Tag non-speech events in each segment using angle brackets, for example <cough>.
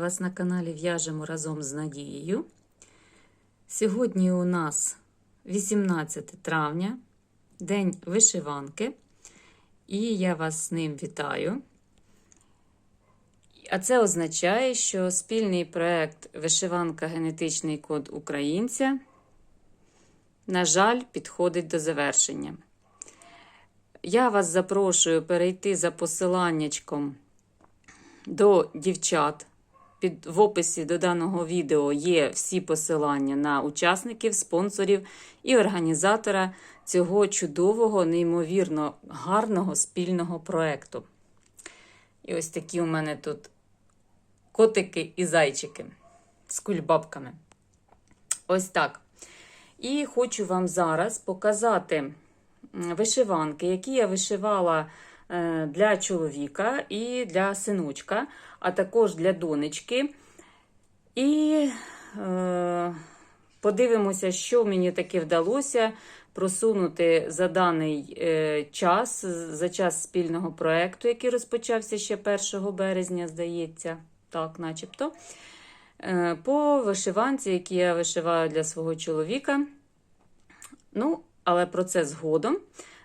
Вас на каналі В'яжемо разом з Надією. Сьогодні у нас 18 травня, День вишиванки, і я вас з ним вітаю. А це означає, що спільний проект Вишиванка Генетичний код українця, на жаль, підходить до завершення. Я вас запрошую перейти за посиланнячком до дівчат. Під, в описі до даного відео є всі посилання на учасників, спонсорів і організатора цього чудового, неймовірно гарного спільного проєкту. І ось такі у мене тут котики і зайчики з кульбабками. Ось так. І хочу вам зараз показати вишиванки, які я вишивала для чоловіка і для синочка, а також для донечки. І е, подивимося, що мені таки вдалося просунути за даний е, час, за час спільного проєкту, який розпочався ще 1 березня, здається, так, начебто. Е, по вишиванці, які я вишиваю для свого чоловіка. Ну, але про це згодом.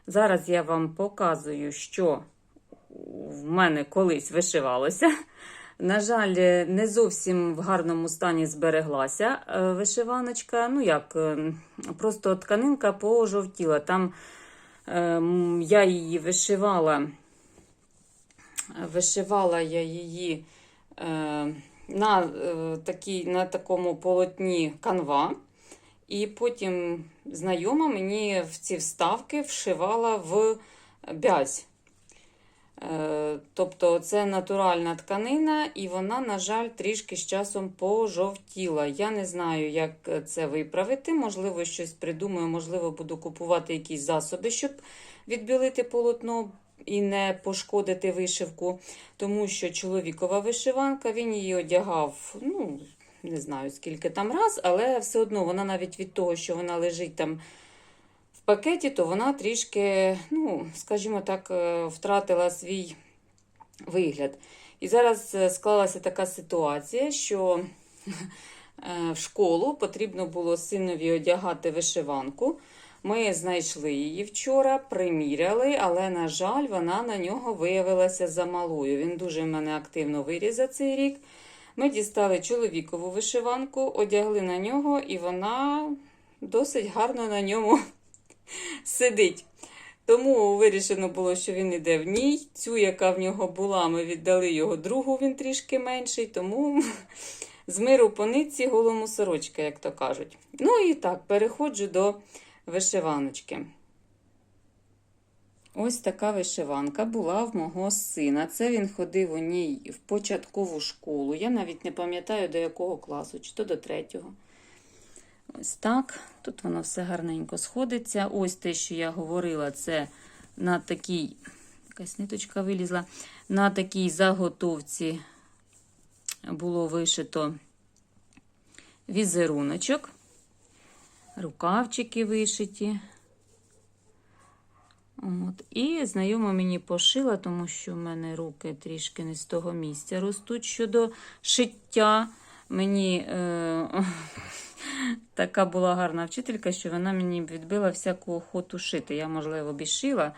Зараз я вам показую, що в мене колись вишивалося. На жаль, не зовсім в гарному стані збереглася вишиваночка. Ну, як, просто тканинка пожовтіла. Там я її вишивала, вишивала я її на, такій, на такому полотні канва. І потім знайома мені в ці вставки вшивала в бязь. Тобто це натуральна тканина, і вона, на жаль, трішки з часом пожовтіла. Я не знаю, як це виправити. Можливо, щось придумаю, можливо, буду купувати якісь засоби, щоб відбілити полотно і не пошкодити вишивку. Тому що чоловікова вишиванка, він її одягав. ну, не знаю, скільки там раз, але все одно вона навіть від того, що вона лежить там в пакеті, то вона трішки, ну, скажімо так, втратила свій вигляд. І зараз склалася така ситуація, що в школу потрібно було синові одягати вишиванку. Ми знайшли її вчора, приміряли, але, на жаль, вона на нього виявилася замалою. Він дуже в мене активно виріс за цей рік. Ми дістали чоловікову вишиванку, одягли на нього, і вона досить гарно на ньому <laughs> сидить. Тому вирішено було, що він іде в ній. Цю, яка в нього була, ми віддали його другу, він трішки менший, тому <laughs> з миру по нитці голому сорочка, як то кажуть. Ну і так, переходжу до вишиваночки. Ось така вишиванка була в мого сина. Це він ходив у ній в початкову школу. Я навіть не пам'ятаю, до якого класу, чи то до третього. Ось так. Тут воно все гарненько сходиться. Ось те, що я говорила, це на такій, якась ниточка вилізла, на такій заготовці було вишито візеруночок, рукавчики вишиті. От. І знайома мені пошила, тому що в мене руки трішки не з того місця ростуть щодо шиття. Мені е, <laughs> така була гарна вчителька, що вона мені відбила всяку охоту шити. Я, можливо, бішила,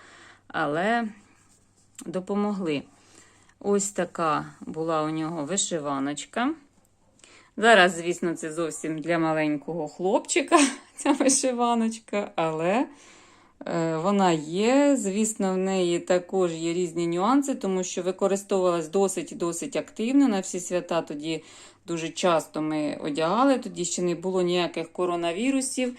але допомогли. Ось така була у нього вишиваночка. Зараз, звісно, це зовсім для маленького хлопчика <laughs> ця вишиваночка, але. Вона є, звісно, в неї також є різні нюанси, тому що використовувалась досить досить активно. На всі свята тоді дуже часто ми одягали, тоді ще не було ніяких коронавірусів.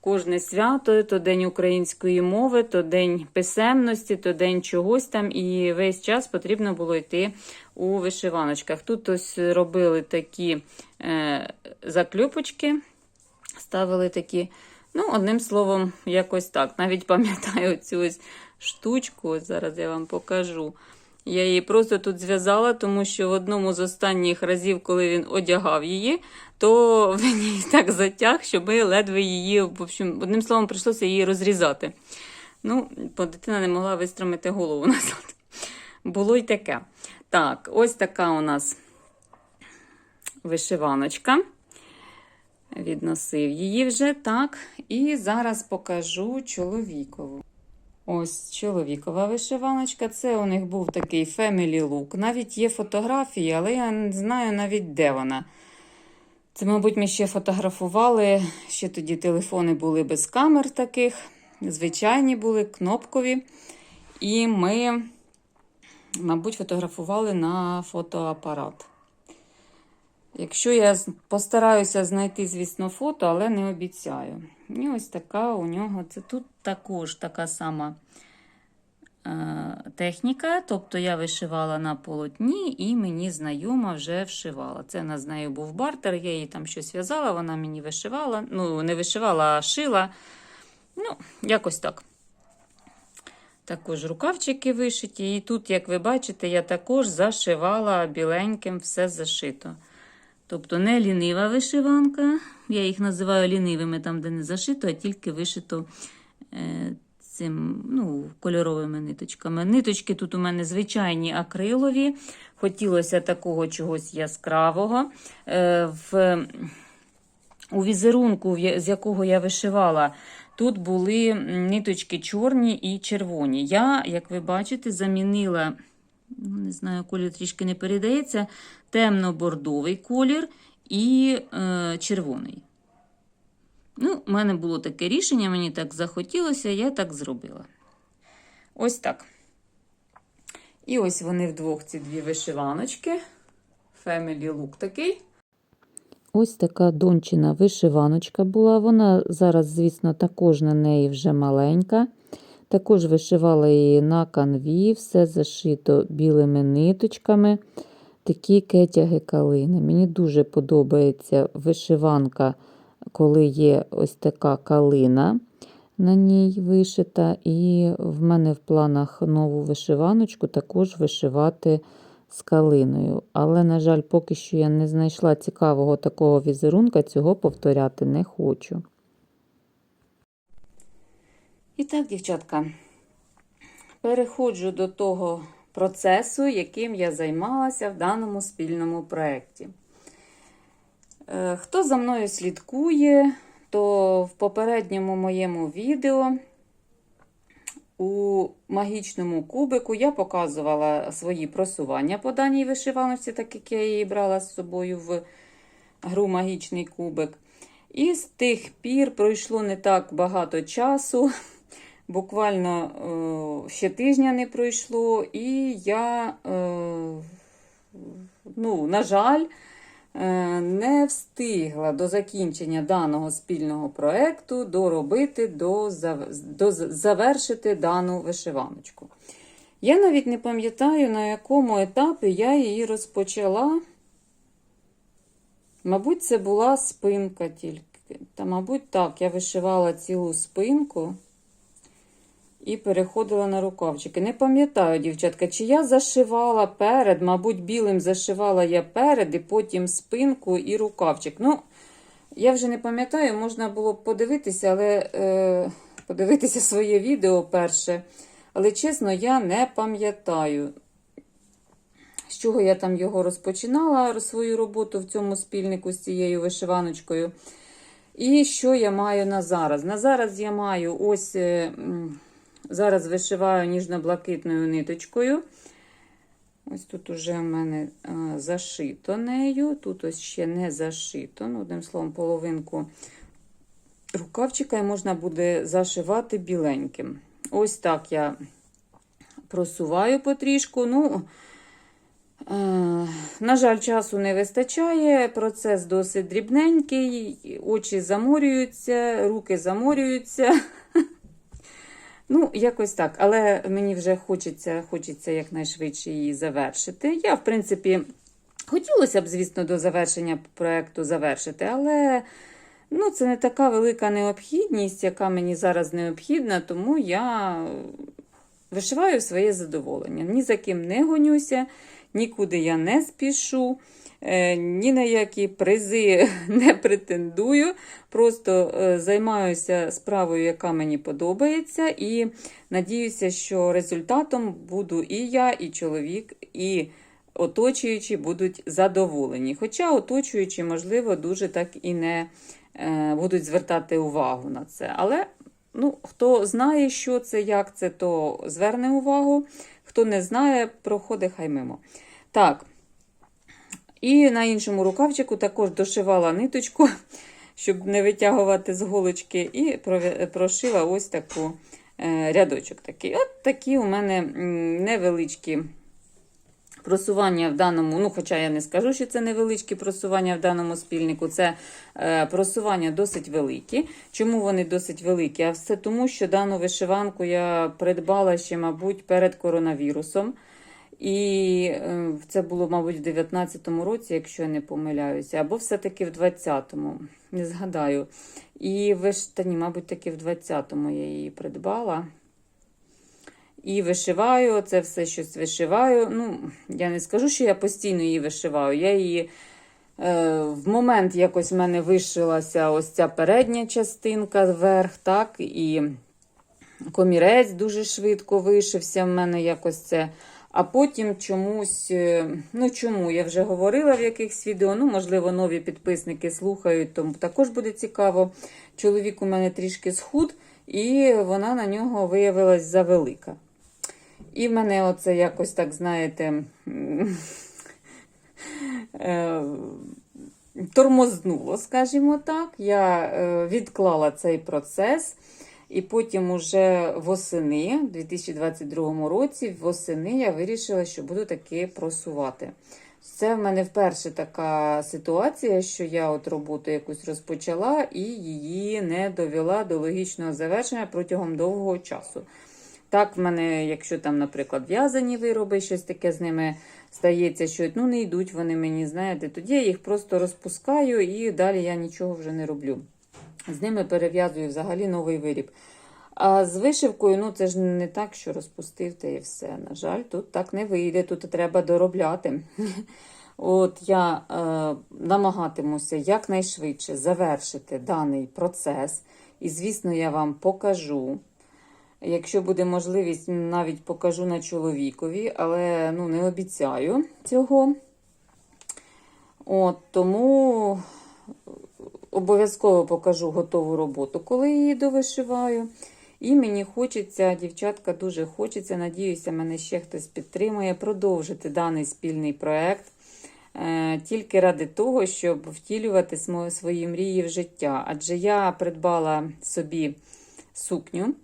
Кожне свято, то День української мови, то День писемності, то День чогось там. І весь час потрібно було йти у вишиваночках. Тут ось робили такі е, заклюпочки, ставили такі. Ну, одним словом, якось так. Навіть пам'ятаю цю ось штучку, зараз я вам покажу. Я її просто тут зв'язала, тому що в одному з останніх разів, коли він одягав її, то <laughs> він її так затяг, що ми ледве її, в общем, одним словом, прийшлося її розрізати. Ну, бо дитина не могла вистромити голову <laughs> назад. Було й таке. Так, ось така у нас вишиваночка. Відносив її вже так. І зараз покажу чоловікову. Ось чоловікова вишиваночка. Це у них був такий family look. Навіть є фотографії, але я не знаю навіть де вона. Це, мабуть, ми ще фотографували. Ще тоді телефони були без камер таких. Звичайні були, кнопкові. І ми, мабуть, фотографували на фотоапарат. Якщо я постараюся знайти, звісно, фото, але не обіцяю. І ось така у нього. Це тут також така сама е, техніка. Тобто я вишивала на полотні, і мені знайома вже вшивала. Це на з нею був бартер, я їй там щось в'язала, вона мені вишивала. Ну, не вишивала, а шила. Ну, якось так. Також рукавчики вишиті. І тут, як ви бачите, я також зашивала біленьким все зашито. Тобто не лінива вишиванка. Я їх називаю лінивими там, де не зашито, а тільки вишито е, цим ну, кольоровими ниточками. Ниточки тут у мене звичайні акрилові. Хотілося такого чогось яскравого. Е, в, у візерунку, з якого я вишивала, тут були ниточки чорні і червоні. Я, як ви бачите, замінила, не знаю, колір трішки не передається, темно-бордовий колір і е, червоний. Ну, у мене було таке рішення, мені так захотілося, я так зробила. Ось так. І ось вони вдвох, ці дві вишиваночки. Family look такий. Ось така дончина вишиваночка була. Вона зараз, звісно, також на неї вже маленька. Також вишивала її на канві, все зашито білими ниточками. Такі кетяги калини. Мені дуже подобається вишиванка, коли є ось така калина на ній вишита. І в мене в планах нову вишиваночку також вишивати з калиною. Але, на жаль, поки що я не знайшла цікавого такого візерунка, цього повторяти не хочу. І так, дівчатка, переходжу до того процесу, яким я займалася в даному спільному проєкті. Е, Хто за мною слідкує, то в попередньому моєму відео у магічному кубику я показувала свої просування по даній вишиваночці, так як я її брала з собою в гру Магічний кубик. І з тих пір пройшло не так багато часу. Буквально е, ще тижня не пройшло, і я, е, ну, на жаль, е, не встигла до закінчення даного спільного проєкту доробити, до, до, завершити дану вишиваночку. Я навіть не пам'ятаю, на якому етапі я її розпочала. Мабуть, це була спинка тільки. Та, мабуть, так, я вишивала цілу спинку і переходила на рукавчики. Не пам'ятаю, дівчатка, чи я зашивала перед, мабуть, білим зашивала я перед, і потім спинку і рукавчик. Ну, я вже не пам'ятаю, можна було б подивитися, але е, подивитися своє відео перше. Але чесно, я не пам'ятаю, з чого я там його розпочинала, свою роботу в цьому спільнику з цією вишиваночкою. І що я маю на зараз? На зараз я маю ось е, зараз вишиваю ніжно-блакитною ниточкою. Ось тут уже в мене е, зашито нею. Тут ось ще не зашито. Ну, одним словом, половинку рукавчика і можна буде зашивати біленьким. Ось так я просуваю потрішку. Ну, Е, На жаль, часу не вистачає, процес досить дрібненький, очі заморюються, руки заморюються. <laughs> Ну, якось так. Але мені вже хочеться, хочеться якнайшвидше її завершити. Я, в принципі, хотілося б, звісно, до завершення проєкту завершити, але ну, це не така велика необхідність, яка мені зараз необхідна, тому я вишиваю своє задоволення. Ні за ким не гонюся, нікуди я не спішу. Е, Ні на які призи <laughs> не претендую, просто е, займаюся справою, яка мені подобається, і надіюся, що результатом буду і я, і чоловік, і оточуючі будуть задоволені. Хоча оточуючі, можливо, дуже так і не е, будуть звертати увагу на це. Але ну, хто знає, що це, як це, то зверне увагу. Хто не знає, проходить хай мимо. Так. І на іншому рукавчику також дошивала ниточку, <laughs> щоб не витягувати з голочки, і прошила ось таку е, рядочок такий. От такі у мене невеличкі просування в даному, ну, хоча я не скажу, що це невеличкі просування в даному спільнику, це е, просування досить великі. Чому вони досить великі? А все тому, що дану вишиванку я придбала ще, мабуть, перед коронавірусом. І е, це було, мабуть, в 19-му році, якщо я не помиляюся, або все-таки в 20-му, не згадаю. І виш... та ні, мабуть, таки в 20-му я її придбала. І вишиваю, це все щось вишиваю. Ну, я не скажу, що я постійно її вишиваю. Я її е, в момент якось в мене вишилася ось ця передня частинка вверх, так, і комірець дуже швидко вишився в мене якось це. А потім чомусь, е, ну чому, я вже говорила в якихось відео, ну, можливо, нові підписники слухають, тому також буде цікаво. Чоловік у мене трішки схуд, і вона на нього виявилась завелика. І мене оце якось так, знаєте, е, тормознуло, скажімо так. Я е, відклала цей процес. І потім уже восени, в 2022 році, восени я вирішила, що буду таки просувати. Це в мене вперше така ситуація, що я от роботу якусь розпочала і її не довела до логічного завершення протягом довгого часу. Так, в мене, якщо там, наприклад, в'язані вироби, щось таке з ними стається, що ну, не йдуть вони мені, знаєте, тоді я їх просто розпускаю і далі я нічого вже не роблю. З ними перев'язую взагалі новий виріб. А з вишивкою, ну це ж не так, що розпустив та і все. На жаль, тут так не вийде, тут треба доробляти. <laughs> От я е, намагатимуся якнайшвидше завершити даний процес. І, звісно, я вам покажу. Якщо буде можливість, навіть покажу на чоловікові, але ну, не обіцяю цього. От, Тому обов'язково покажу готову роботу, коли її довишиваю. І мені хочеться, дівчатка, дуже хочеться, надіюся, мене ще хтось підтримує, продовжити даний спільний проєкт. Е, Тільки ради того, щоб втілювати свої мрії в життя. Адже я придбала собі сукню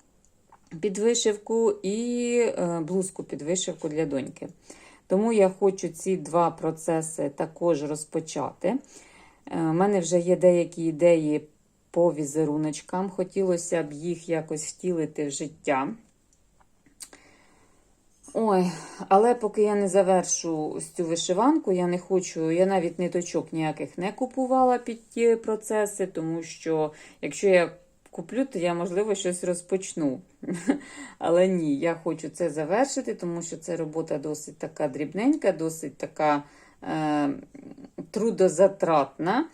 під вишивку і е, блузку під вишивку для доньки. Тому я хочу ці два процеси також розпочати. У мене вже є деякі ідеї по візеруночкам. Хотілося б їх якось втілити в життя. Ой, але поки я не завершу цю вишиванку, я не хочу, я навіть ниточок ніяких не купувала під ті процеси, тому що якщо я куплю, то я, можливо, щось розпочну. <laughs> Але ні, я хочу це завершити, тому що це робота досить така дрібненька, досить така е, трудозатратна.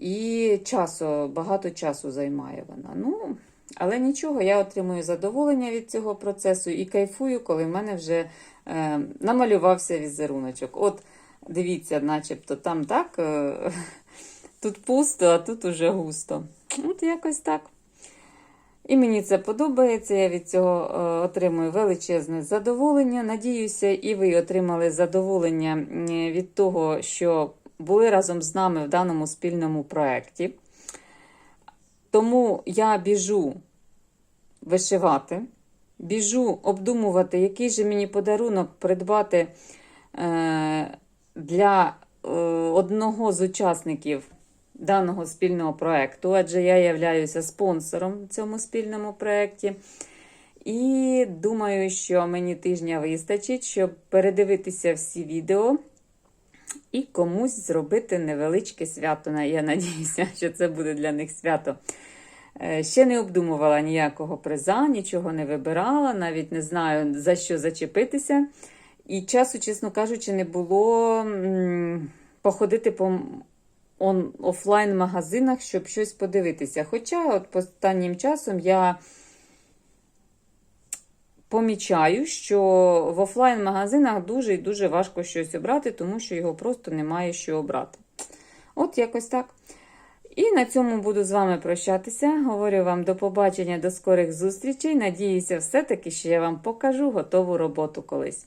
І часу, багато часу займає вона. Ну, але нічого, я отримую задоволення від цього процесу і кайфую, коли в мене вже е, намалювався візеруночок. От, дивіться, начебто там так, е, <laughs> тут пусто, а тут уже густо. От якось так. І мені це подобається, я від цього е, отримую величезне задоволення. Надіюся, і ви отримали задоволення від того, що були разом з нами в даному спільному проєкті. Тому я біжу вишивати, біжу обдумувати, який же мені подарунок придбати е, для е, одного з учасників даного спільного проєкту, адже я являюся спонсором в цьому спільному проєкті. І думаю, що мені тижня вистачить, щоб передивитися всі відео і комусь зробити невеличке свято. Я надіюся, що це буде для них свято. Е, Ще не обдумувала ніякого приза, нічого не вибирала, навіть не знаю, за що зачепитися. І часу, чесно кажучи, не було походити по офлайн-магазинах, щоб щось подивитися. Хоча от останнім часом я помічаю, що в офлайн-магазинах дуже і дуже важко щось обрати, тому що його просто немає що обрати. От якось так. І на цьому буду з вами прощатися. Говорю вам до побачення, до скорих зустрічей. Надіюся, все-таки, що я вам покажу готову роботу колись.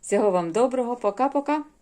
Всього вам доброго, пока-пока!